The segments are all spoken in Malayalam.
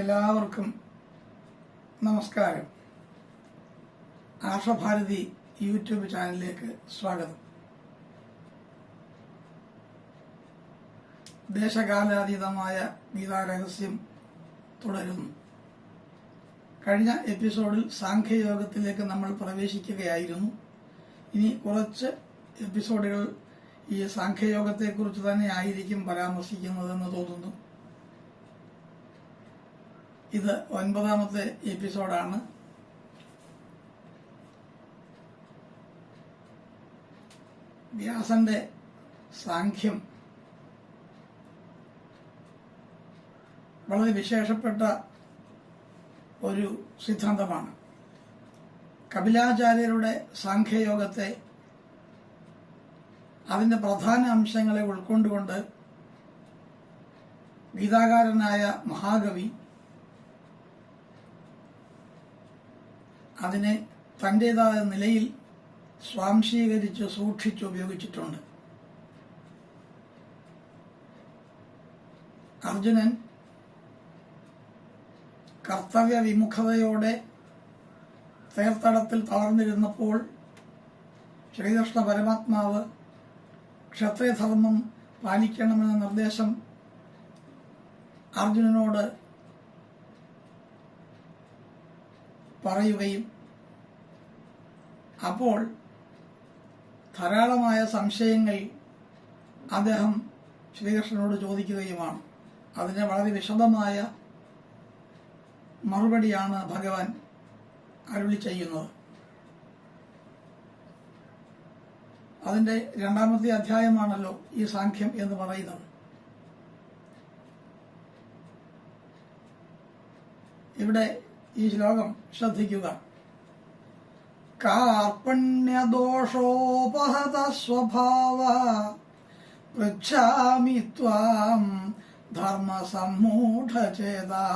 എല്ലാവർക്കും നമസ്കാരം. ആർഷഭാരതി യൂട്യൂബ് ചാനലിലേക്ക് സ്വാഗതം. ദേശകാലാതീതമായ ഗീതാരഹസ്യം തുടരുന്നു. കഴിഞ്ഞ എപ്പിസോഡിൽ സാഖ്യയോഗത്തിലേക്ക് നമ്മൾ പ്രവേശിക്കുകയായിരുന്നു. ഇനി കുറച്ച് എപ്പിസോഡുകൾ ഈ സാഖ്യയോഗത്തെക്കുറിച്ച് തന്നെ ആയിരിക്കും പരാമർശിക്കുന്നതെന്ന് തോന്നുന്നു. ഇത് ഒൻപതാമത്തെ എപ്പിസോഡാണ്. വ്യാസന്റെ സാഖ്യം. വളരെ വിശേഷപ്പെട്ട ഒരു സിദ്ധാന്തമാണ്. കപിലാചാര്യരുടെ സാഖ്യയോഗത്തെ അതിന്റെ പ്രധാന അംശങ്ങളെ ഉൾക്കൊണ്ടുകൊണ്ട് ഗീതാകാരനായ മഹാകവി അതിനെ തന്റെതായ നിലയിൽ സ്വാംശീകരിച്ച് സൂക്ഷിച്ച് ഉപയോഗിച്ചിട്ടുണ്ട്. അർജുനൻ കർത്തവ്യ വിമുഖതയോടെ തേർത്തടത്തിൽ തളർന്നിരുന്നപ്പോൾ ശ്രീകൃഷ്ണ പരമാത്മാവ് ക്ഷത്രിയധർമ്മം പാലിക്കണമെന്ന നിർദ്ദേശം അർജുനനോട് പറയുകയും അപ്പോൾ ധാരാളമായ സംശയങ്ങൾ അദ്ദേഹം ശ്രീകൃഷ്ണനോട് ചോദിക്കുകയുമാണ്. അതിന് വളരെ വിശദമായ മറുപടിയാണ് ഭഗവാൻ അരുളി ചെയ്യുന്നത്. അതിന്റെ രണ്ടാമത്തെ അധ്യായമാണല്ലോ ഈ സാഖ്യം എന്ന് പറയുന്നത്. ഇവിടെ ഈ ശ്ലോകം ശ്രദ്ധിക്കുക കാർപ്പണ്യദോഷോപഹത സ്വഭാവ പൃച്ഛാമി ത്വാം ധർമ്മസമ്മൂഢചേതാ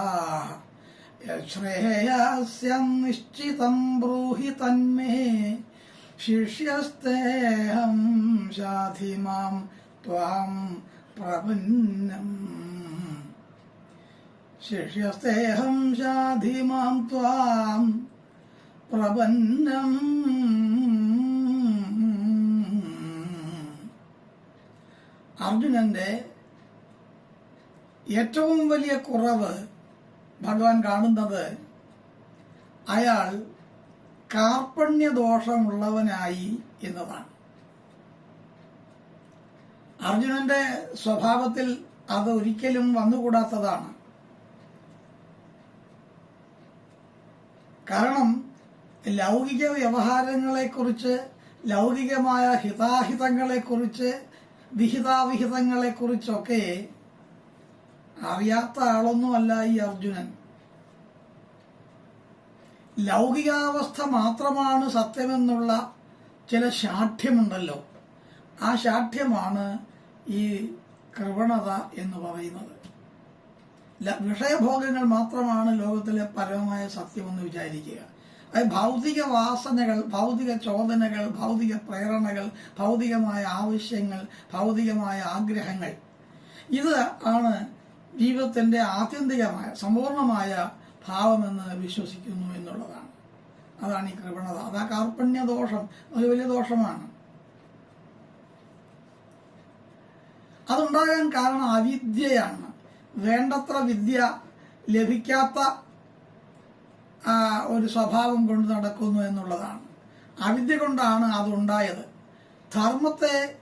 ശ്രേയസ്യം നിശ്ചിതം ബ്രൂഹി തന്മേ ശിഷ്യസ്തേഹം ശാധിമാം ത്വാം പ്രപന്നം ശിഷ്യസ്തേഹം ശാധിമാം ത്വാം പ്രപന്നം. അർജുനന്റെ ഏറ്റവും വലിയ കുറവ് ഭഗവാൻ കാണുന്നത് അയാൾ കാർപ്പണ്യദോഷമുള്ളവനായി എന്നതാണ്. അർജുനന്റെ സ്വഭാവത്തിൽ അത് ഒരിക്കലും വന്നുകൂടാത്തതാണ്. കാരണം ലൗകിക വ്യവഹാരങ്ങളെക്കുറിച്ച് ലൗകികമായ ഹിതാഹിതങ്ങളെക്കുറിച്ച് വിഹിതാവിഹിതങ്ങളെക്കുറിച്ചൊക്കെ അറിയാത്ത ആളൊന്നുമല്ല ഈ അർജുനൻ. ലൗകികാവസ്ഥ മാത്രമാണ് സത്യമെന്നുള്ള ചില ശാഠ്യമുണ്ടല്ലോ. ആ ശാഠ്യമാണ് ഈ കൃപണത എന്ന് പറയുന്നത്. വിഷയഭോഗങ്ങൾ മാത്രമാണ് ലോകത്തിലെ പരമമായ സത്യമെന്ന് വിചാരിക്കുക. അത് ഭൗതിക വാസനകൾ ഭൗതിക ചോദനകൾ ഭൗതിക പ്രേരണകൾ ഭൗതികമായ ആവശ്യങ്ങൾ ഭൗതികമായ ആഗ്രഹങ്ങൾ. ഇത് ആണ് ജീവിതത്തിന്റെ ആത്യന്തികമായ സമ്പൂർണമായ ഭാവമെന്ന് വിശ്വസിക്കുന്നു എന്നുള്ളതാണ്. അതാണ് ഈ കൃപണത. അത് ആ കാർപ്പണ്യ ദോഷം ഒരു വലിയ ദോഷമാണ്. അതുണ്ടാകാൻ കാരണം അവിദ്യയാണ്. വേണ്ടത്ര വിദ്യ ലഭിക്കാത്ത ഒരു സ്വഭാവം കൊണ്ട് നടക്കുന്നു എന്നുള്ളതാണ്. അവിദ്യ കൊണ്ടാണ് അതുണ്ടായത്. ധർമ്മത്തെ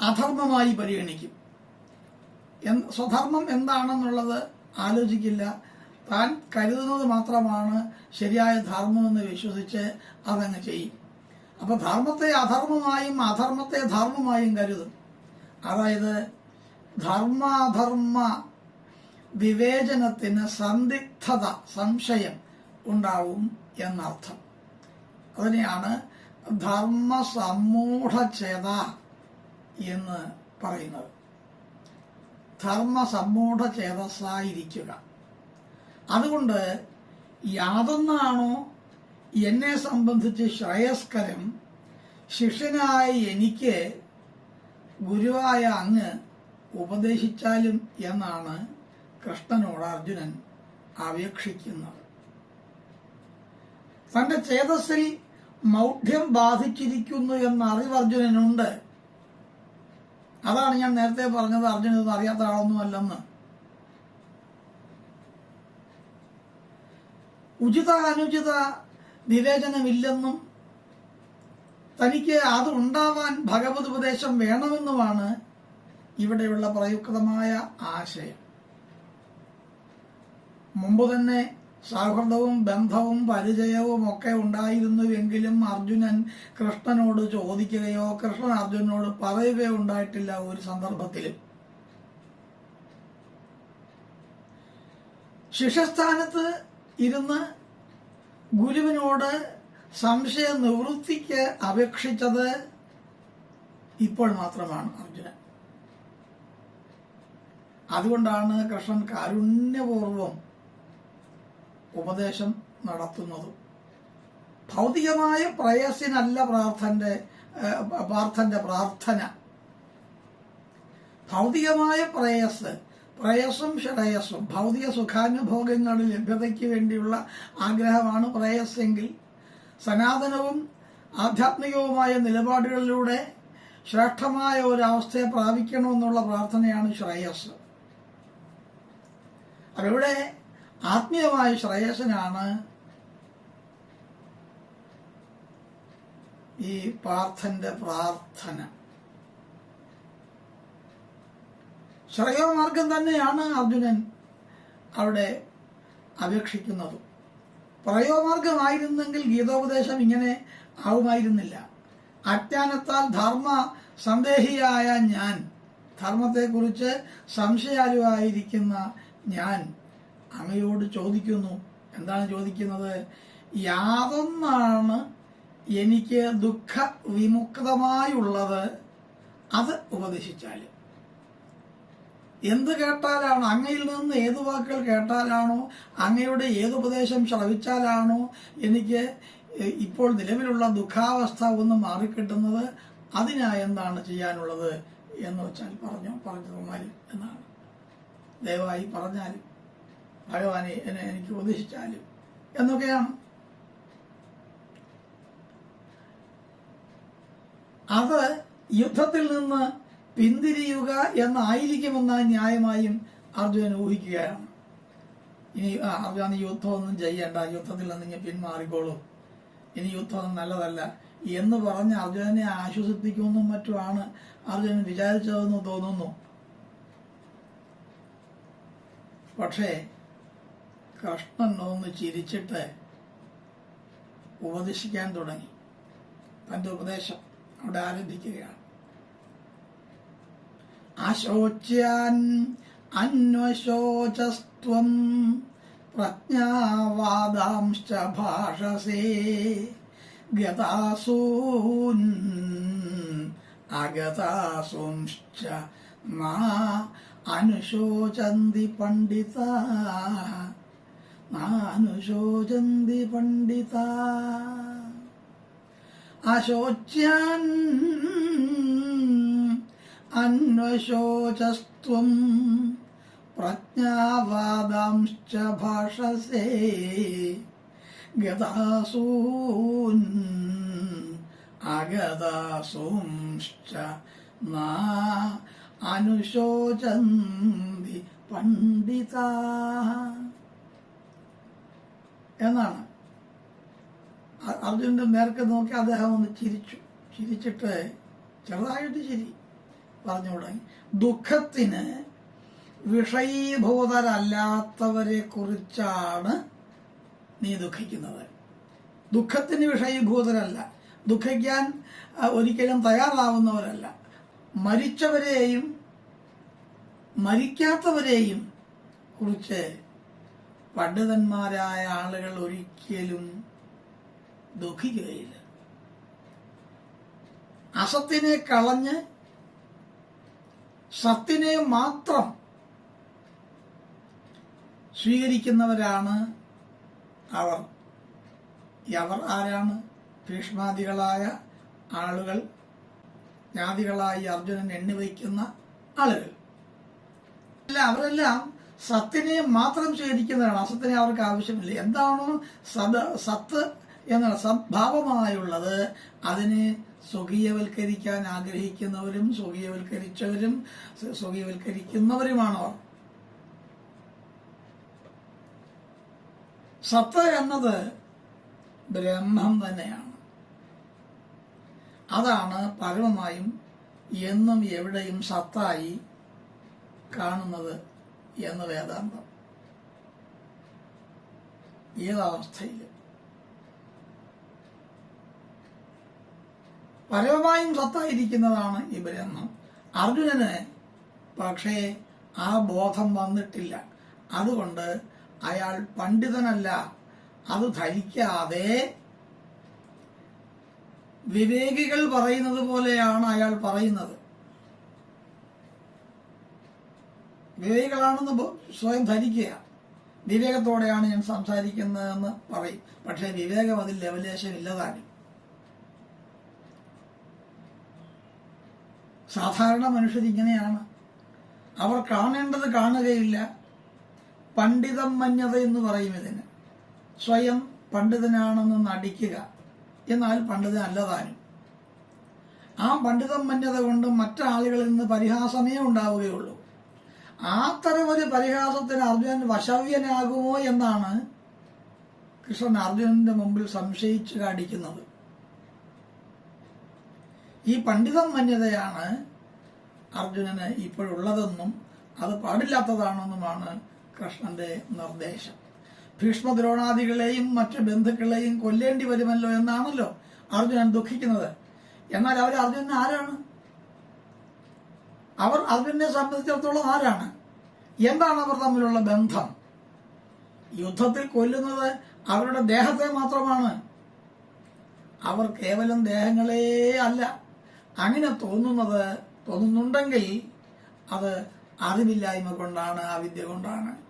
അധർമ്മമായി പരിഗണിക്കും. സ്വധർമ്മം എന്താണെന്നുള്ളത് ആലോചിക്കില്ല. താൻ കരുതുന്നത് മാത്രമാണ് ശരിയായ ധർമ്മമെന്ന് വിശ്വസിച്ച് അതങ്ങ് ചെയ്യും. അപ്പൊ ധർമ്മത്തെ അധർമ്മമായും അധർമ്മത്തെ ധർമ്മമായും കരുതും. അതായത് ധർമാധർമ്മ വിവേചനത്തിന് സന്ദിഗ്ധത സംശയം ഉണ്ടാവും എന്നർത്ഥം. അതിനെയാണ് ധർമ്മ സമ്മൂഢചേത എന്ന് പറയുന്നത്. ധർമ്മ ധർമ്മസമ്മൂഢചേതസ്സായിരിക്കുക. അതുകൊണ്ട് യാതൊന്നാണോ എന്നെ സംബന്ധിച്ച് ശ്രേയസ്കരം ശിഷ്യനായ എനിക്ക് ഗുരുവായ അങ്ങ് ഉപദേശിച്ചാലും എന്നാണ് കൃഷ്ണനോട് അർജുനൻ അപേക്ഷിക്കുന്നത്. തന്റെ ചേതസ്സിൽ മൗഢ്യം ബാധിച്ചിരിക്കുന്നു എന്ന അറിവ് അർജുനനുണ്ട്. അതാണ് ഞാൻ നേരത്തെ പറഞ്ഞത് അർജുനൻ ഇത് അറിയാത്ത ആളൊന്നുമല്ലെന്ന് ഉചിത അനുചിത വിവേചനമില്ലെന്നും തനിക്ക് അത് ഉണ്ടാവാൻ ഭഗവത് ഉപദേശം വേണമെന്നുമാണ് ഇവിടെയുള്ള പ്രയുക്തമായ ആശയം. മുമ്പ് തന്നെ സൗഹൃദവും ബന്ധവും പരിചയവും ഒക്കെ ഉണ്ടായിരുന്നുവെങ്കിലും അർജുനൻ കൃഷ്ണനോട് ചോദിക്കുകയോ കൃഷ്ണൻ അർജുനോട് പറയുകയോ ഉണ്ടായിട്ടില്ല ഒരു സന്ദർഭത്തിലും ശിഷ്യസ്ഥാനത്ത് ഇരുന്ന് ഗുരുവിനോട് സംശയ നിവൃത്തിക്ക് അപേക്ഷിച്ചത് ഇപ്പോൾ മാത്രമാണ് അർജുനൻ. അതുകൊണ്ടാണ് കൃഷ്ണൻ കാരുണ്യപൂർവം ഉപദേശം നടത്തുന്നത്. ഭൗതികമായ പ്രയസിനല്ല പ്രാർത്ഥന്റെ പാർത്ഥന്റെ പ്രാർത്ഥന. ഭൗതികമായ പ്രയസ് പ്രയസും ശ്രേയസ്സും ഭൗതിക സുഖാനുഭോഗങ്ങളുടെ ലഭ്യതയ്ക്ക് വേണ്ടിയുള്ള ആഗ്രഹമാണ് പ്രയസെങ്കിൽ സനാതനവും ആധ്യാത്മികവുമായ നിലപാടുകളിലൂടെ ശ്രേഷ്ഠമായ ഒരവസ്ഥയെ പ്രാപിക്കണമെന്നുള്ള പ്രാർത്ഥനയാണ് ശ്രേയസ്. അവിടെ ആത്മീയമായ ശ്രേയസനാണ് ഈ പാർത്ഥന്റെ പ്രാർത്ഥന. ശ്രേയോമാർഗം തന്നെയാണ് അർജുനൻ അവിടെ അപേക്ഷിക്കുന്നത്. പ്രയോമാർഗമായിരുന്നെങ്കിൽ ഗീതോപദേശം ഇങ്ങനെ ആവുമായിരുന്നില്ല. അജ്ഞാനത്താൽ ധർമ്മ സന്ദേഹിയായ ഞാൻ ധർമ്മത്തെക്കുറിച്ച് സംശയാലുവായിരിക്കുന്ന ഞാൻ അങ്ങയോട് ചോദിക്കുന്നു. എന്താണ് ചോദിക്കുന്നത്? യാതൊന്നാണ് എനിക്ക് ദുഃഖ വിമുക്തമായുള്ളത് അത് ഉപദേശിച്ചാലും എന്ത് കേട്ടാലാണോ? അങ്ങയിൽ നിന്ന് ഏത് വാക്കുകൾ കേട്ടാലാണോ? അങ്ങയുടെ ഏത് ഉപദേശം ശ്രവിച്ചാലാണോ? എനിക്ക് ഇപ്പോൾ നിലവിലുള്ള ദുഃഖാവസ്ഥ ഒന്ന് മാറിക്കിട്ടുന്നത് അതിനായി എന്താണ് ചെയ്യാനുള്ളത് എന്ന് വെച്ചാൽ പറഞ്ഞു? പറഞ്ഞു എന്നാണ്. ദയവായി പറഞ്ഞാലും ഭഗവാനെ എന്നെ എനിക്ക് ഉപദേശിച്ചാലും എന്നൊക്കെയാണ്. അത് യുദ്ധത്തിൽ നിന്ന് പിന്തിരിയുക എന്നായിരിക്കുമെന്ന ന്യായമായും അർജുനൻ ഊഹിക്കുകയാണ്. ഇനി അർജുന യുദ്ധമൊന്നും ചെയ്യേണ്ട. യുദ്ധത്തിൽ നിന്ന് ഇനി പിന്മാറിക്കോളൂ. ഇനി യുദ്ധം നല്ലതല്ല എന്ന് പറഞ്ഞ് അർജുനനെ ആശ്വസിപ്പിക്കുമെന്നും മറ്റുമാണ് അർജുനൻ വിചാരിച്ചതെന്ന് തോന്നുന്നു. പക്ഷേ കൃഷ്ണൻ ഒന്ന് ചിരിച്ചിട്ട് ഉപദേശിക്കാൻ തുടങ്ങി. തന്റെ ഉപദേശം അവിടെ ആരംഭിക്കുകയാണ്. അശോച്യാൻ അന്വശോചസ്ത്വം പ്രജ്ഞാവാദാംശ്ച ഭാഷസേ ഗതാസൂൻ അഗതാസൂംശ്ച നാ അനുശോചന്തി പണ്ഡിത നാനുശോചന്തി പണ്ഡിത അശോച്യാൻ അന്വശോചസ്ത്വം പ്രജ്ഞാവാദാംശ്ച ഭാഷസേ. ഗതാസൂൻ അഗതാസൂംശ്ച നാ അനുശോചന്തി പണ്ഡിത. എന്നാണ്. അർജുനന്റെ നേർക്ക് നോക്കി അദ്ദേഹം ഒന്ന് ചിരിച്ചു. ചിരിച്ചിട്ട് ചെറുതായിട്ട് ചിരി പറഞ്ഞു തുടങ്ങി. ദുഃഖത്തിന് വിഷയീഭൂതരല്ലാത്തവരെ കുറിച്ചാണ് നീ ദുഃഖിക്കുന്നത്. ദുഃഖത്തിന് വിഷയീഭൂതരല്ല. ദുഃഖിക്കാൻ ഒരിക്കലും തയ്യാറാവുന്നവരല്ല. മരിച്ചവരെയും മരിക്കാത്തവരെയും കുറിച്ച് പണ്ഡിതന്മാരായ ആളുകൾ ഒരിക്കലും ദുഃഖിക്കുകയില്ല. അസത്തിനെ കളഞ്ഞ് സത്തിനെ മാത്രം സ്വീകരിക്കുന്നവരാണ് അവർ. അവർ ആരാണ്? ഭീഷ്മാദികളായ ആളുകൾ ജ്ഞാതികളായി അർജുനൻ എണ്ണിവയ്ക്കുന്ന ആളുകൾ. അല്ല അവരെല്ലാം സത്തിനെ മാത്രം സ്വീകരിക്കുന്നതാണ് അസത്തിനെ അവർക്ക് ആവശ്യമില്ല. എന്താണോ സത് സത്ത് എന്നുള്ള സദ്ഭാവമായുള്ളത് അതിനെ സ്വകീയവൽക്കരിക്കാൻ ആഗ്രഹിക്കുന്നവരും സ്വകീയവൽക്കരിച്ചവരും സ്വകീയവൽക്കരിക്കുന്നവരുമാണ് അവർ. സത്ത് എന്നത് ബ്രഹ്മം തന്നെയാണ്. അതാണ് പരമമായും എന്നും എവിടെയും സത്തായി കാണുന്നത് എന്ന് വേദാന്തം. ഏതാവസ്ഥയിൽ. പരമമായും സത്തായിരിക്കുന്നതാണ് ഈ ബ്രഹ്മം. അർജുനന് പക്ഷേ ആ ബോധം വന്നിട്ടില്ല. അതുകൊണ്ട് അയാൾ പണ്ഡിതനല്ല. അത് ധരിക്കാതെ വിവേകികൾ പറയുന്നത് പോലെയാണ് അയാൾ പറയുന്നത്. വിവേകികളാണെന്ന് സ്വയം ധരിക്കുക. വിവേകത്തോടെയാണ് ഞാൻ സംസാരിക്കുന്നതെന്ന് പറയും. പക്ഷെ വിവേകം അതിൽ ലവലേശം ഇല്ലതാനും. സാധാരണ മനുഷ്യരിങ്ങനെയാണ് അവർ കാണേണ്ടത് കാണുകയില്ല. പണ്ഡിതം മഞ്ഞത എന്ന് പറയും ഇതിന്. സ്വയം പണ്ഡിതനാണെന്ന് നടിക്കുക. എന്നാൽ പണ്ഡിതനല്ലതാനും ആ പണ്ഡിതം മഞ്ഞത കൊണ്ട് മറ്റാളുകളിൽ നിന്ന് പരിഹാസമേ ഉണ്ടാവുകയുള്ളൂ. അത്തരം ഒരു പരിഹാസത്തിന് അർജുനൻ വശവ്യനാകുമോ എന്നാണ് കൃഷ്ണൻ അർജുനന്റെ മുമ്പിൽ സംശയിച്ചു കാണിക്കുന്നത്. ഈ പണ്ഡിതം മന്യതയാണ് അർജുനന് ഇപ്പോഴുള്ളതെന്നും അത് പാടില്ലാത്തതാണെന്നുമാണ് കൃഷ്ണന്റെ നിർദ്ദേശം. ഭീഷ്മദ്രോണാദികളെയും മറ്റു ബന്ധുക്കളെയും കൊല്ലേണ്ടി വരുമല്ലോ എന്നാണല്ലോ അർജുനൻ ദുഃഖിക്കുന്നത്. എന്നാൽ അവർ അർജുനൻ ആരാണ്? അവർ അർജുനെ സംബന്ധിച്ചിടത്തോളം ആരാണ്? എന്താണ് അവർ തമ്മിലുള്ള ബന്ധം? യുദ്ധത്തിൽ കൊല്ലുന്നത് അവരുടെ ദേഹത്തെ മാത്രമാണ്. അവർ കേവലം ദേഹങ്ങളേ അല്ല. അങ്ങനെ തോന്നുന്നത് തോന്നുന്നുണ്ടെങ്കിൽ അത് അറിവില്ലായ്മ കൊണ്ടാണ് അവിദ്യ കൊണ്ടാണ്.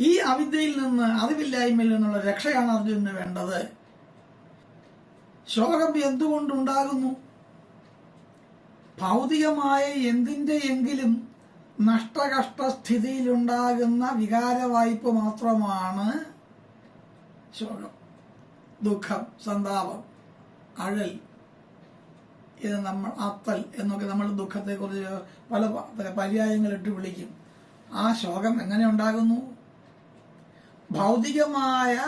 ഈ അവിദ്യയിൽ നിന്ന് അറിവില്ലായ്മയിൽ നിന്നുള്ള രക്ഷയാണ് അർജുനന് വേണ്ടത്. ശോകം എന്തുകൊണ്ടുണ്ടാകുന്നു? ഭൗതികമായ എന്തിന്റെയെങ്കിലും നഷ്ടകഷ്ടസ്ഥിതിയിലുണ്ടാകുന്ന വികാര വായ്പ മാത്രമാണ് ശോകം ദുഃഖം സന്താപം അഴൽ ഇത് നമ്മൾ അത്തൽ എന്നൊക്കെ നമ്മൾ ദുഃഖത്തെക്കുറിച്ച് പല പല പര്യായങ്ങളിട്ട് വിളിക്കും. ആ ശോകം എങ്ങനെ ഉണ്ടാകുന്നു? ഭൗതികമായ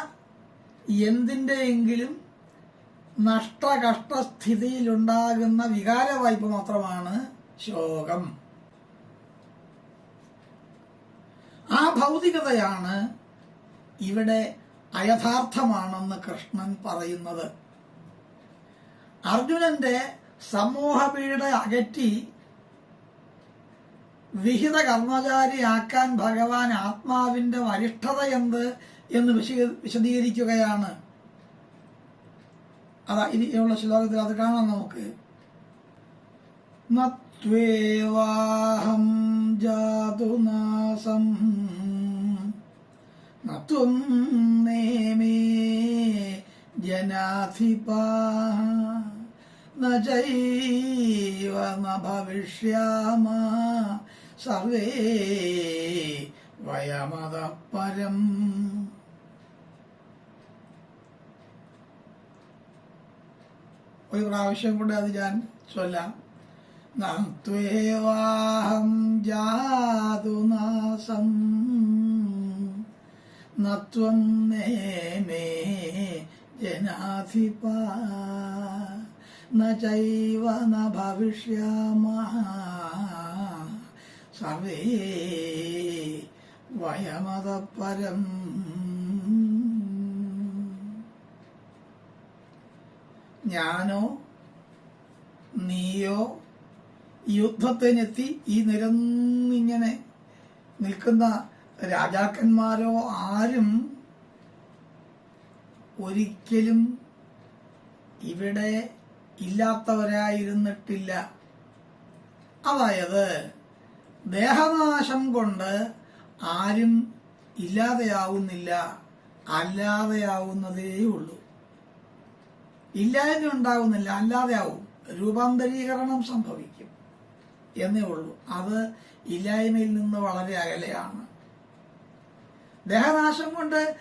എന്തിന്റെയെങ്കിലും നഷ്ടകഷ്ടസ്ഥിതിയിലുണ്ടാകുന്ന വികാര വായ്പ മാത്രമാണ് ശോകം. ആ ഭൗതികതയാണ് ഇവിടെ അയഥാർത്ഥമാണെന്ന് കൃഷ്ണൻ പറയുന്നത്. അർജുനന്റെ സമൂഹപീഡ അകറ്റി വിഹിത കർമ്മചാരിയാക്കാൻ ഭഗവാൻ ആത്മാവിന്റെ വരിഷ്ഠത എന്ത് എന്ന് വിശദീ- വിശദീകരിക്കുകയാണ്. അതാ ഇനിയുള്ള ശ്ലോകത്തിൽ അത് കാണാം നമുക്ക്. നത്വേവാഹം ജാതുനാസം നത്വം നേമേ ജനാധിപാ നൈവ ഭവിഷ്യാമ സർവേ വയമത പരം ഒരു പ്രാവശ്യം കൂടെ അത് ഞാൻ ചൊല്ലാം. നത്വേവാഹം ജാതുനാസം നത്വം നേമേ ജനാധിപ. ന ചൈവ ന ഭവിഷ്യാമ സർവേ വയമത പരം ഞാനോ നീയോ യുദ്ധത്തിനെത്തി ഈ നിരന്നിങ്ങനെ നിൽക്കുന്ന രാജാക്കന്മാരോ ആരും ഒരിക്കലും ഇവിടെ ഇല്ലാത്തവരായിരുന്നിട്ടില്ല. അതായത് ദേഹനാശം കൊണ്ട് ആരും ഇല്ലാതെയാവുന്നില്ല. അല്ലാതെയാവുന്നതേ ഉള്ളൂ ഇല്ലായ്മ ഉണ്ടാവുന്നില്ല അല്ലാതെയാവും. രൂപാന്തരീകരണം സംഭവിക്കും. എന്നേ ഉള്ളൂ. അത് ഇല്ലായ്മയിൽ നിന്ന് വളരെ അകലെയാണ്. ദേഹനാശം കൊണ്ട്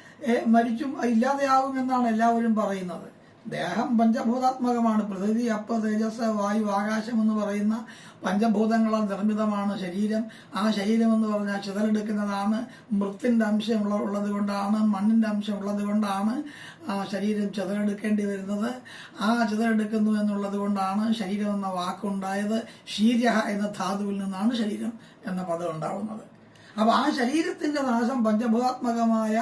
മരിച്ചും ഇല്ലാതെയാവും എന്നാണ് എല്ലാവരും പറയുന്നത്. ദേഹം പഞ്ചഭൂതാത്മകമാണ്. പൃഥ്വി അപ്പ തേജസ് വായു ആകാശം എന്ന് പറയുന്ന പഞ്ചഭൂതങ്ങളാൽ നിർമ്മിതമാണ് ശരീരം. ആ ശരീരം എന്ന് പറഞ്ഞാൽ ചിതലെടുക്കുന്നതാണ്. മൃത്തിന്റെ അംശമുള്ള ഉള്ളത് കൊണ്ടാണ് മണ്ണിന്റെ അംശം ഉള്ളത് കൊണ്ടാണ് ആ ശരീരം ചിതലെടുക്കേണ്ടി വരുന്നത്. ആ ചിതലെടുക്കുന്നു എന്നുള്ളത് കൊണ്ടാണ് ശരീരം എന്ന വാക്കുണ്ടായത്. ശീര്യ എന്ന ധാതുവിൽ നിന്നാണ് ശരീരം എന്ന പദം ഉണ്ടാവുന്നത്. അപ്പൊ ആ ശരീരത്തിന്റെ നാശം പഞ്ചഭൂതാത്മകമായ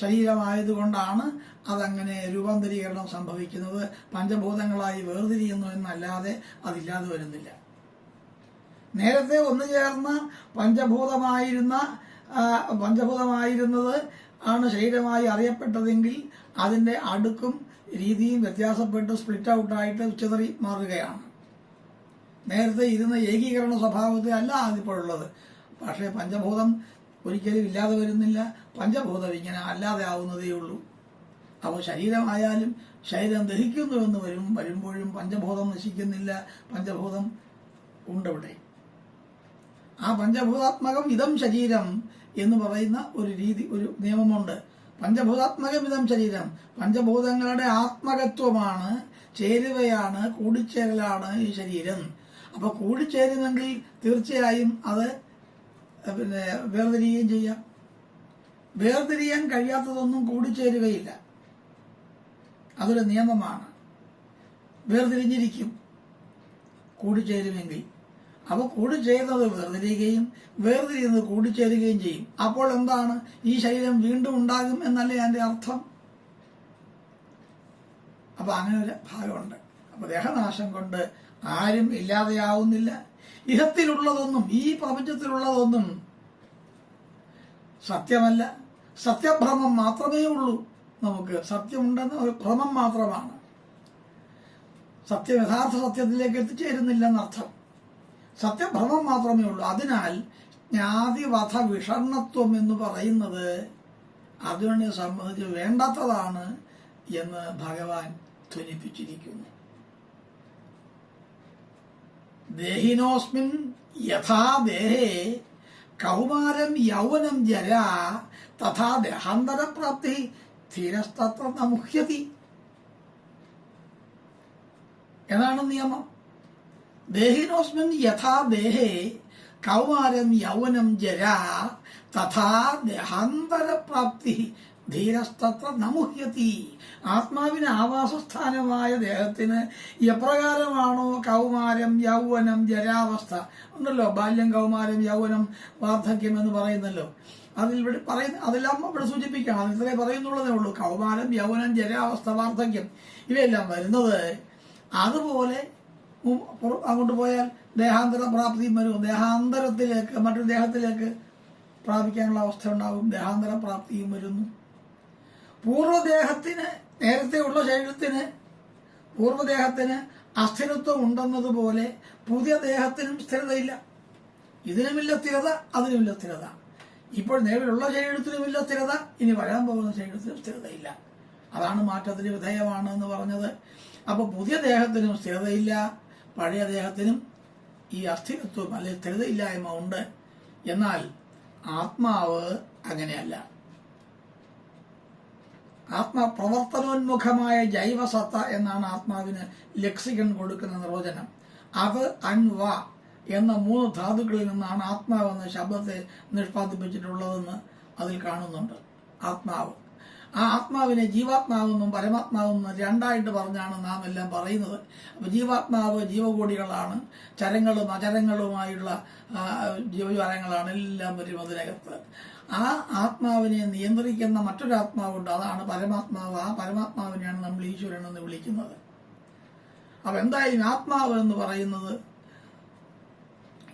ശരീരമായതുകൊണ്ടാണ് അതങ്ങനെ രൂപാന്തരീകരണം സംഭവിക്കുന്നത്. പഞ്ചഭൂതങ്ങളായി വേർതിരിയുന്നു എന്നല്ലാതെ അതില്ലാതെ വരുന്നില്ല. നേരത്തെ ഒന്നു ചേർന്ന പഞ്ചഭൂതമായിരുന്ന പഞ്ചഭൂതമായിരുന്നത് ആണ് ശരീരമായി അറിയപ്പെട്ടതെങ്കിൽ അതിന്റെ അടുക്കും രീതിയും വ്യത്യാസപ്പെട്ട് സ്പ്ലിറ്റ് ഔട്ടായിട്ട് ചിതറി മാറുകയാണ്. നേരത്തെ ഇരുന്ന ഏകീകരണ സ്വഭാവത്തിലല്ല അതിപ്പോഴുള്ളത്. പക്ഷേ പഞ്ചഭൂതം ഒരിക്കലും ഇല്ലാതെ വരുന്നില്ല. പഞ്ചഭൂതം ഇങ്ങനെ അല്ലാതെ ആവുന്നതേ ഉള്ളൂ. അപ്പോൾ ശരീരമായാലും ശരീരം ദഹിക്കുന്നുവെന്ന് വരും വരുമ്പോഴും പഞ്ചഭൂതം നശിക്കുന്നില്ല. പഞ്ചഭൂതം ഉണ്ടവിടെ ആ പഞ്ചഭൂതാത്മകം ഇതം ശരീരം എന്ന് പറയുന്ന ഒരു രീതി ഒരു നിയമമുണ്ട്. പഞ്ചഭൂതാത്മകം ഇതം ശരീരം. പഞ്ചഭൂതങ്ങളുടെ ആത്മകത്വമാണ് ചേരുവയാണ് കൂടിച്ചേരലാണ് ഈ ശരീരം. അപ്പൊ കൂടിച്ചേരുന്നെങ്കിൽ തീർച്ചയായും അത് പിന്നെ വേർതിരിയുകയും ചെയ്യാം. വേർതിരിയാൻ കഴിയാത്തതൊന്നും കൂടിച്ചേരുകയില്ല. അതൊരു നിയമമാണ്. വേർതിരിഞ്ഞിരിക്കും. കൂടിച്ചേരുമെങ്കിൽ. അപ്പോൾ കൂടിച്ചേരുന്നത് വേർതിരിയുകയും വേർതിരിയുന്നത് കൂടിച്ചേരുകയും ചെയ്യും. അപ്പോൾ എന്താണ്? ഈ ശരീരം വീണ്ടും ഉണ്ടാകും എന്നല്ലേ അതിന്റെ അർത്ഥം? അപ്പോൾ അങ്ങനെ ഒരു ഭാഗമുണ്ട്. അപ്പോൾ ദേഹനാശം കൊണ്ട് ആരും ഇല്ലാതെയാവുന്നില്ല. ഇഹത്തിലുള്ളതൊന്നും ഈ പ്രപഞ്ചത്തിലുള്ളതൊന്നും സത്യമല്ല. സത്യഭ്രമം മാത്രമേ ഉള്ളൂ നമുക്ക്. സത്യമുണ്ടെന്ന് ഒരു ഭ്രമം മാത്രമാണ്. സത്യം യഥാർത്ഥ സത്യത്തിലേക്ക് എത്തിച്ചേരുന്നില്ലെന്നർത്ഥം. സത്യഭ്രമം മാത്രമേ ഉള്ളൂ. അതിനാൽ ജ്ഞാതിവധ വിഷണ്ണത്വം എന്ന് പറയുന്നത് അതിനെ സംബന്ധിച്ച് വേണ്ടാത്തതാണ് എന്ന് ഭഗവാൻ ധ്വനിപ്പിച്ചിരിക്കുന്നു. ദേഹിനോസ്മിൻ യഥാ ദേഹേ കൗമാരം യൗവനം ജര തഥാ ദേഹാന്തരപ്രാപ്തി ധീരസ്തത്ര നമുഹ്യതി. എന്നാണ് നിയമം. ദേഹിനോസ്മിൻ യഥാ ദേഹേ കൗമാരം യൗവനം ജര തഥാ ദേഹാന്തരപ്രാപ്തി ധീരസ്തത്ര നമുഹ്യതി. ആത്മാവിന് ആവാസസ്ഥാനമായ ദേഹത്തിന് എപ്രകാരമാണോ കൗമാരം യൗവനം ജരാവസ്ഥ? ഉണ്ടല്ലോ ബാല്യം കൗമാരം യൗവനം വാർദ്ധക്യം എന്ന് പറയുന്നല്ലോ. അതിൽ ഇവിടെ പറയുന്ന അതെല്ലാം ഇവിടെ സൂചിപ്പിക്കണം. അതിൽ ഇത്രേ പറയുന്നുള്ളതേ ഉള്ളൂ. കൗമാരം യൗവനം ജരാവസ്ഥ വാർദ്ധക്യം. ഇവയെല്ലാം വരുന്നത് അതുപോലെ അങ്ങോട്ട് പോയാൽ ദേഹാന്തര പ്രാപ്തിയും വരും. ദേഹാന്തരത്തിലേക്ക് മറ്റൊരു ദേഹത്തിലേക്ക് പ്രാപിക്കാനുള്ള അവസ്ഥ ഉണ്ടാകും ദേഹാന്തര പ്രാപ്തിയും വരുന്നു. പൂർവദേഹത്തിന് നേരത്തെയുള്ള ശരീരത്തിന് പൂർവദേഹത്തിന് അസ്ഥിരത്വം ഉണ്ടെന്നതുപോലെ പുതിയ ദേഹത്തിനും സ്ഥിരതയില്ല. ഇതിനുമില്ല സ്ഥിരത അതിനുമില്ല സ്ഥിരത. ഇപ്പോൾ നിലവിലുള്ള ശരീരത്തിനുമില്ല സ്ഥിരത ഇനി വരാൻ പോകുന്ന ശരീരത്തിനും സ്ഥിരതയില്ല. അതാണ് മാറ്റത്തിന് വിധേയമാണ് എന്ന് പറഞ്ഞത്. അപ്പൊ പുതിയ ദേഹത്തിനും സ്ഥിരതയില്ല പഴയ ദേഹത്തിനും ഈ അസ്ഥിരത്വം അല്ലെങ്കിൽ സ്ഥിരതയില്ലായ്മ ഉണ്ട്. എന്നാൽ ആത്മാവ് അങ്ങനെയല്ല. ആത്മപ്രവർത്തനോന്മുഖമായ ജൈവസത്ത എന്നാണ് ആത്മാവിന് ലെക്സിക്കൺ കൊടുക്കുന്ന നിർവചനം. അത് അൻവ എന്ന മൂന്ന് ധാതുക്കളിൽ നിന്നാണ് ആത്മാവെന്ന ശബ്ദത്തെ നിഷ്പാദിപ്പിച്ചിട്ടുള്ളതെന്ന് അതിൽ കാണുന്നുണ്ട്. ആത്മാവ്. ആ ആത്മാവിനെ ജീവാത്മാവെന്നും പരമാത്മാവെന്നും രണ്ടായിട്ട് പറഞ്ഞാണ് നാം എല്ലാം പറയുന്നത്. അപ്പോൾ ജീവാത്മാവ് ജീവകോടികളാണ്. ചരങ്ങളും അചരങ്ങളുമായുള്ള ജീവജാലങ്ങളാണ് എല്ലാം വരും അതിനകത്ത് ആ ആത്മാവിനെ നിയന്ത്രിക്കുന്ന മറ്റൊരാത്മാവുണ്ട് അതാണ് പരമാത്മാവ്. ആ പരമാത്മാവിനെയാണ് നമ്മൾ ഈശ്വരൻ എന്ന് വിളിക്കുന്നത്. അപ്പൊ എന്തായാലും ആത്മാവ് എന്ന് പറയുന്നത്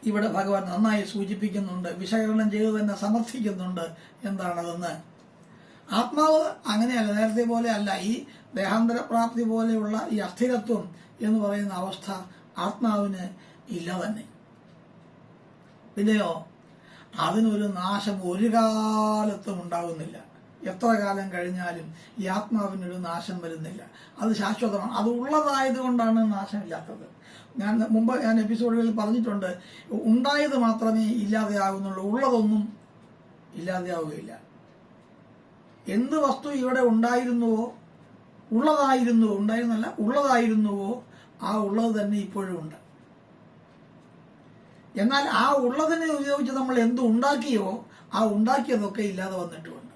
ഇവിടെ ഭഗവാൻ നന്നായി സൂചിപ്പിക്കുന്നുണ്ട്. വിശകലനം ചെയ്തു തന്നെ സമർത്ഥിക്കുന്നുണ്ട് എന്താണതെന്ന്. ആത്മാവ് അങ്ങനെയല്ല നേരത്തെ പോലെ അല്ല. ഈ ദേഹാന്തര പ്രാപ്തി പോലെയുള്ള ഈ അസ്ഥിരത്വം എന്ന് പറയുന്ന അവസ്ഥ ആത്മാവിന് ഇല്ല തന്നെ. പിന്നെയോ? അതിനൊരു നാശം ഒരു കാലത്തും ഉണ്ടാകുന്നില്ല എത്ര കാലം കഴിഞ്ഞാലും ഈ ആത്മാവിനൊരു നാശം വരുന്നില്ല. അത് ശാശ്വതമാണ്. അത് ഉള്ളതായത് കൊണ്ടാണ് നാശമില്ലാത്തത്. ഞാൻ മുമ്പ് ഞാൻ എപ്പിസോഡുകളിൽ പറഞ്ഞിട്ടുണ്ട് ഉണ്ടായത് മാത്രമേ ഇല്ലാതെയാകുന്നുള്ളൂ ഉള്ളതൊന്നും ഇല്ലാതെയാവുകയില്ല. എന്ത് വസ്തു ഇവിടെ ഉണ്ടായിരുന്നുവോ? ഉള്ളതായിരുന്നുവോ? ഉണ്ടായിരുന്നല്ല ഉള്ളതായിരുന്നുവോ? ആ ഉള്ളത് തന്നെ ഇപ്പോഴും ഉണ്ട്. എന്നാൽ ആ ഉള്ളതിനെ ഉപയോഗിച്ച് നമ്മൾ എന്ത് ഉണ്ടാക്കിയോ ആ ഉണ്ടാക്കിയതൊക്കെ ഇല്ലാതെ വന്നിട്ടുമുണ്ട്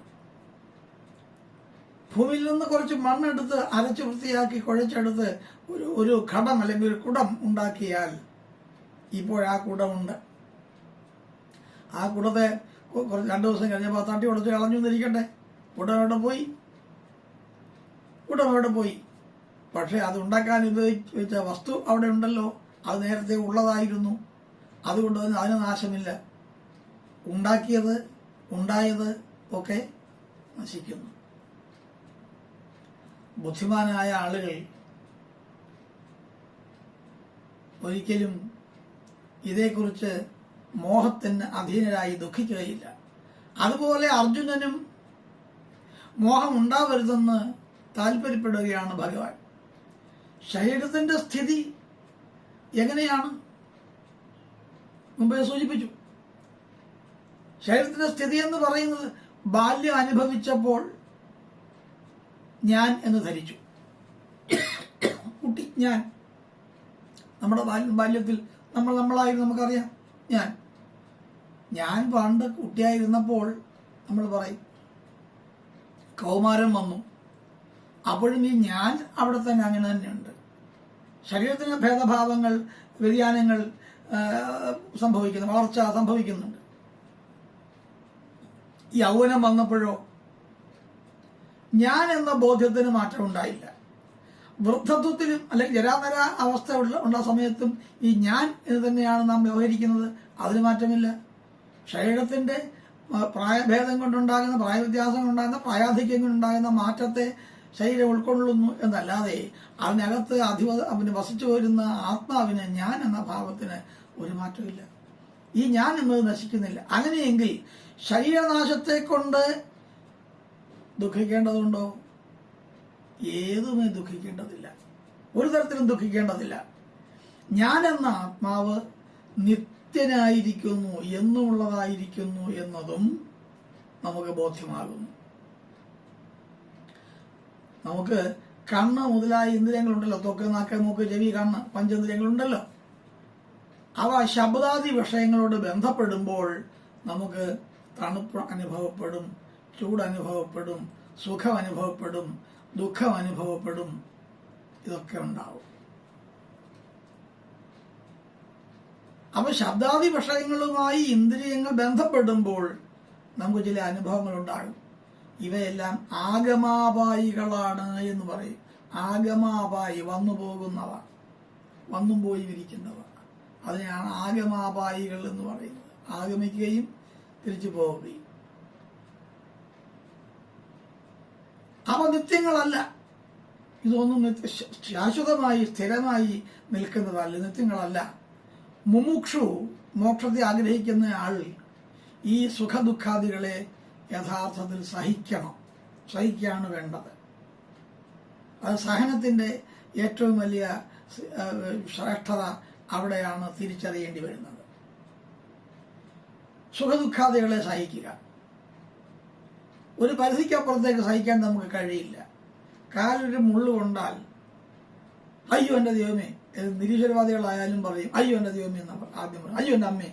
ഭൂമിയിൽ നിന്ന് കുറച്ച് മണ്ണെടുത്ത് അരച്ച് വൃത്തിയാക്കി കുഴച്ചെടുത്ത് ഒരു ഒരു ഘടം അല്ലെങ്കിൽ ഒരു കുടം ഉണ്ടാക്കിയാൽ ഇപ്പോൾ ആ കുടമുണ്ട്. ആ കുടത്തെ രണ്ടു ദിവസം കഴിഞ്ഞപ്പോൾ തട്ടി ഉടച്ച് കളഞ്ഞു എന്നിരിക്കട്ടെ. കുടം എവിടെ പോയി. കുടം എവിടെ പോയി. പക്ഷേ അത് ഉണ്ടാക്കാൻ ഉപയോഗിച്ച വസ്തു അവിടെ ഉണ്ടല്ലോ. അത് നേരത്തെ ഉള്ളതായിരുന്നു. അതുകൊണ്ട് തന്നെ അതിന് നാശമില്ല. ഉണ്ടാക്കിയത് ഉണ്ടായത് ഒക്കെ നശിക്കുന്നു. ബുദ്ധിമാനായ ആളുകൾ ഒരിക്കലും ഇതേക്കുറിച്ച് മോഹത്തിന് അധീനരായി ദുഃഖിക്കുകയില്ല. അതുപോലെ അർജുനനും മോഹം ഉണ്ടാവരുതെന്ന് താല്പര്യപ്പെടുകയാണ് ഭഗവാൻ. ശരീരത്തിന്റെ സ്ഥിതി എങ്ങനെയാണ്? മുമ്പേ സൂചിപ്പിച്ചു. ശരീരത്തിന്റെ സ്ഥിതി എന്ന് പറയുന്നത് ബാല്യം അനുഭവിച്ചപ്പോൾ ഞാൻ എന്ന് ധരിച്ചു. കുട്ടി ഞാൻ. നമ്മുടെ ബാല്യത്തിൽ നമ്മൾ നമ്മളായിരുന്നു നമുക്കറിയാം. ഞാൻ. ഞാൻ പണ്ട് കുട്ടിയായിരുന്നപ്പോൾ നമ്മൾ പറയും കൗമാരം വന്നു. അപ്പോഴും ഈ ഞാൻ അവിടെ തന്നെ അങ്ങനെ തന്നെയുണ്ട്. ശരീരത്തിന് ഭേദഭാവങ്ങൾ വ്യതിയാനങ്ങൾ സംഭവിക്കുന്നു വളർച്ച സംഭവിക്കുന്നുണ്ട്. യൗവനം വന്നപ്പോഴോ ഞാൻ എന്ന ബോധ്യത്തിന് മാറ്റം ഉണ്ടായില്ല. വൃദ്ധത്വത്തിലും അല്ലെങ്കിൽ ജരാതര അവസ്ഥ ഉള്ള സമയത്തും ഈ ഞാൻ എന്ന് തന്നെയാണ് നാം വ്യവഹരിക്കുന്നത്. അതിന് മാറ്റമില്ല. ശരീരത്തിന്റെ പ്രായഭേദം കൊണ്ടുണ്ടാകുന്ന പ്രായവ്യത്യാസം കൊണ്ടുണ്ടാകുന്ന പ്രായാധിക്യം കൊണ്ടുണ്ടാകുന്ന മാറ്റത്തെ ശരീരം ഉൾക്കൊള്ളുന്നു എന്നല്ലാതെ അതിനകത്ത് അവന് വസിച്ചു വരുന്ന ആത്മാവിന് ഞാൻ എന്ന ഭാവത്തിന് ഒരു മാറ്റമില്ല ഈ ഞാൻ എന്നത് നശിക്കുന്നില്ല. അങ്ങനെയെങ്കിൽ ശരീരനാശത്തെ കൊണ്ട് ദുഃഖിക്കേണ്ടതുണ്ടോ? ഏതുമേ ദുഃഖിക്കേണ്ടതില്ല. ഒരു തരത്തിലും ദുഃഖിക്കേണ്ടതില്ല. ഞാൻ എന്ന ആത്മാവ് നിത്യനായിരിക്കുന്നു എന്നുള്ളതായിരിക്കുന്നു എന്നതും നമുക്ക് ബോധ്യമാകുന്നു. നമുക്ക് കണ്ണ് മുതലായ ഇന്ദ്രിയങ്ങളുണ്ടല്ലോ. തൊക്ക് നാക്ക് മൂക്ക് ചെവി കണ്ണ് പഞ്ചേന്ദ്രിയങ്ങളുണ്ടല്ലോ അവ ശബ്ദാദി വിഷയങ്ങളോട് ബന്ധപ്പെടുമ്പോൾ നമുക്ക് തണുപ്പ് അനുഭവപ്പെടും ചൂട് അനുഭവപ്പെടും സുഖം അനുഭവപ്പെടും ദുഃഖം അനുഭവപ്പെടും ഇതൊക്കെ ഉണ്ടാവും. അപ്പൊ ശബ്ദാദി വിഷയങ്ങളുമായി ഇന്ദ്രിയങ്ങൾ ബന്ധപ്പെടുമ്പോൾ നമുക്ക് ചില അനുഭവങ്ങൾ ഉണ്ടാകും ഇവയെല്ലാം ആഗമാപായികളാണ് എന്ന് പറയും. ആഗമാപായി വന്നു പോകുന്നവ വന്നും പോയി ഇരിക്കുന്നവ. അതിനെയാണ് ആഗമാപായികൾ എന്ന് പറയുന്നത്. ആഗമിക്കുകയും തിരിച്ചു പോവുകയും. അവ നിത്യങ്ങളല്ല. ഇതൊന്നും ശാശ്വതമായി സ്ഥിരമായി നിൽക്കുന്നതല്ല നിത്യങ്ങളല്ല. മുമുക്ഷു മോക്ഷത്തെ ആഗ്രഹിക്കുന്ന ആൾ ഈ സുഖദുഃഖാദികളെ യഥാർത്ഥത്തിൽ സഹിക്കണം. സഹിക്കുകയാണ് വേണ്ടത്. അത് സഹനത്തിന്റെ ഏറ്റവും വലിയ ശ്രേഷ്ഠത അവിടെയാണ് തിരിച്ചറിയേണ്ടി വരുന്നത്. സുഖദുഃഖാദികളെ സഹിക്കുക. ഒരു പരിധിക്കപ്പുറത്തേക്ക് സഹിക്കാൻ നമുക്ക് കഴിയില്ല. കാലൊരു മുള്ളു കൊണ്ടാൽ അയ്യോ എന്റെ ദൈവമേ നിരീശ്വരവാദികളായാലും പറയും അയ്യോ എന്റെ ദൈവമേ എന്ന് ആദ്യം പറയും അയ്യോ എന്റെ അമ്മേ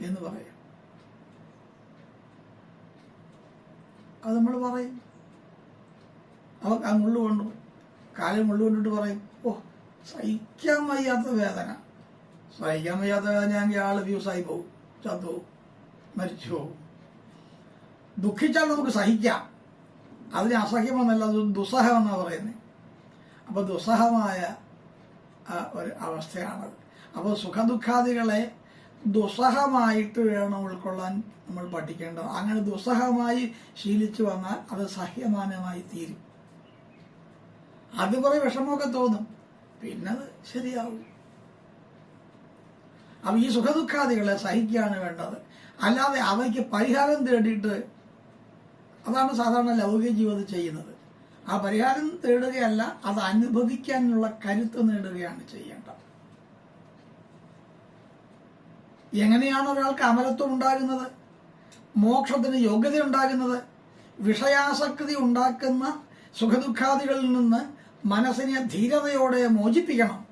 എന്ന് പറയും. അത് നമ്മൾ പറയും. അവ മുള്ളു കൊണ്ടു കാലിൽ മുള്ളു കൊണ്ടിട്ട് പറയും ഓ സഹിക്കാൻ വയ്യാത്ത വേദന. സഹിക്കാൻ വയ്യാത്ത വേദനയാണെങ്കിൽ ആൾ ഫ്യൂസായി പോകും ചത്തു മരിച്ചു പോകും ദുഃഖിച്ചാൽ നമുക്ക് സഹിക്കാം. അതിന് അസഹ്യമെന്നല്ല ദുസ്സഹമെന്നാണ് പറയുന്നത് അപ്പോൾ ദുസ്സഹമായ ഒരു അവസ്ഥയാണത്. അപ്പോൾ സുഖദുഃഖാദികളെ ദുസ്സഹമായിട്ട് വേണം ഉൾക്കൊള്ളാൻ നമ്മൾ പഠിക്കേണ്ടത്. അങ്ങനെ ദുസ്സഹമായി ശീലിച്ചു വന്നാൽ അത് സഹ്യമാനമായി തീരും. അത് കുറേ വിഷമമൊക്കെ തോന്നും. പിന്നെ അത് ശരിയാവും അപ്പൊ ഈ സുഖദുഃഖാദികളെ സഹിക്കുകയാണ് വേണ്ടത്. അല്ലാതെ അവയ്ക്ക് പരിഹാരം തേടിയിട്ട് അതാണ് സാധാരണ ലൗകിക ജീവിതം ചെയ്യുന്നത്. ആ പരിഹാരം തേടുകയല്ല അത് അനുഭവിക്കാനുള്ള കരുത്ത് നേടുകയാണ് ചെയ്യേണ്ടത്. എങ്ങനെയാണ് ഒരാൾക്ക് അമരത്വം ഉണ്ടാകുന്നത്? മോക്ഷത്തിന് യോഗ്യത ഉണ്ടാകുന്നത്? വിഷയാസക്തി ഉണ്ടാക്കുന്ന സുഖദുഃഖാദികളിൽ നിന്ന് മനസ്സിനെ ധീരതയോടെ മോചിപ്പിക്കണം.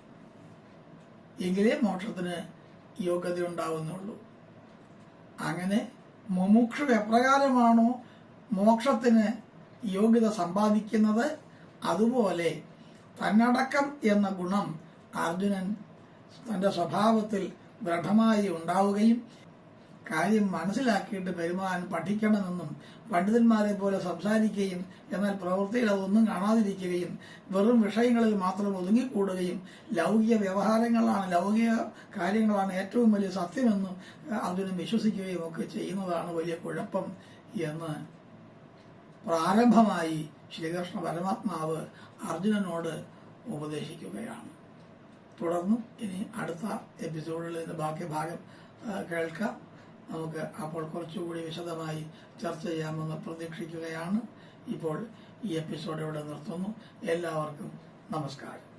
എങ്കിലേ മോക്ഷത്തിന് യോഗ്യത ഉണ്ടാവുന്നുള്ളൂ അങ്ങനെ മുമുക്ഷു എപ്രകാരമാണോ മോക്ഷത്തിന് യോഗ്യത സമ്പാദിക്കുന്നത്? അതുപോലെ തന്നടക്കം എന്ന ഗുണം അർജുനൻ തന്റെ സ്വഭാവത്തിൽ ദൃഢമായി ഉണ്ടാവുകയും കാര്യം മനസ്സിലാക്കിയിട്ട് പെരുമാറാൻ പഠിക്കണമെന്നും പണ്ഡിതന്മാരെ പോലെ സംസാരിക്കുകയും എന്നാൽ പ്രവൃത്തിയിൽ അതൊന്നും കാണാതിരിക്കുകയും വെറും വിഷയങ്ങളിൽ മാത്രം ഒതുങ്ങിക്കൂടുകയും ലൗകിക വ്യവഹാരങ്ങളാണ് ലൗകിക കാര്യങ്ങളാണ് ഏറ്റവും വലിയ സത്യമെന്നും അർജുനൻ വിശ്വസിക്കുകയും ഒക്കെ ചെയ്യുന്നതാണ് വലിയ കുഴപ്പം എന്ന് പ്രാരംഭമായി ശ്രീകൃഷ്ണ പരമാത്മാവ് അർജുനനോട് ഉപദേശിക്കുകയാണ്. തുടർന്നും ഇനി അടുത്ത എപ്പിസോഡിൽ ബാക്കി ഭാഗം കേൾക്കാം. നമുക്ക് അപ്പോൾ കുറച്ചുകൂടി വിശദമായി ചർച്ച ചെയ്യാമെന്ന് പ്രതീക്ഷിക്കുകയാണ്. ഇപ്പോൾ ഈ എപ്പിസോഡ് ഇവിടെ നിർത്തുന്നു. എല്ലാവർക്കും നമസ്കാരം.